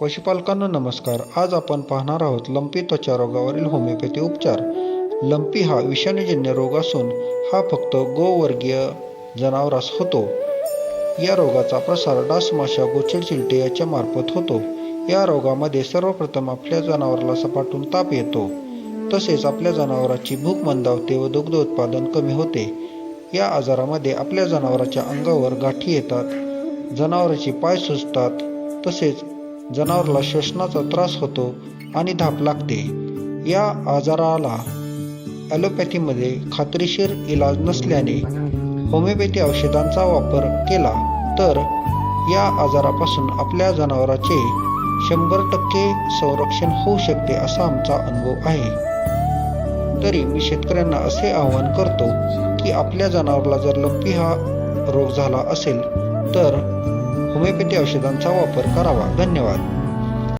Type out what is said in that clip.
पशुपालकांना नमस्कार. आज आपण पाहणार आहोत लंपी त्वचा रोगावरील होमिओपॅथी उपचार. लंपी हा विषाणूजन्य रोग असून हा फक्त गोवर्गीय जनावरास होतो. या रोगाचा प्रसार डास माशा गोचिड चिलटे याच्या मार्फत होतो. या रोगामध्ये सर्वप्रथम आपल्या जनावराला सपाटून ताप येतो. तसेच आपल्या जनावराची भूक मंदावते व दुग्ध उत्पादन कमी होते. या आजारामध्ये आपल्या जनावराच्या अंगावर गाठी येतात. जनावराचे पाय सुजतात. तसेच जनावराला श्वसनाचा त्रास होतो आणि धाप लागते. या आजाराला ॲलोपॅथीमध्ये खात्रीशीर इलाज नसल्याने होमिओपॅथी औषधांचा वापर केला तर या आजारापासून आपल्या जनावराचे शंभर टक्के संरक्षण होऊ शकते असा आमचा अनुभव आहे. तरी मी शेतकऱ्यांना असे आवाहन करतो की आपल्या जनावराला जर लंपी हा रोग झाला असेल तर होमिओपॅथी औषधांचा वापर करावा? धन्यवाद.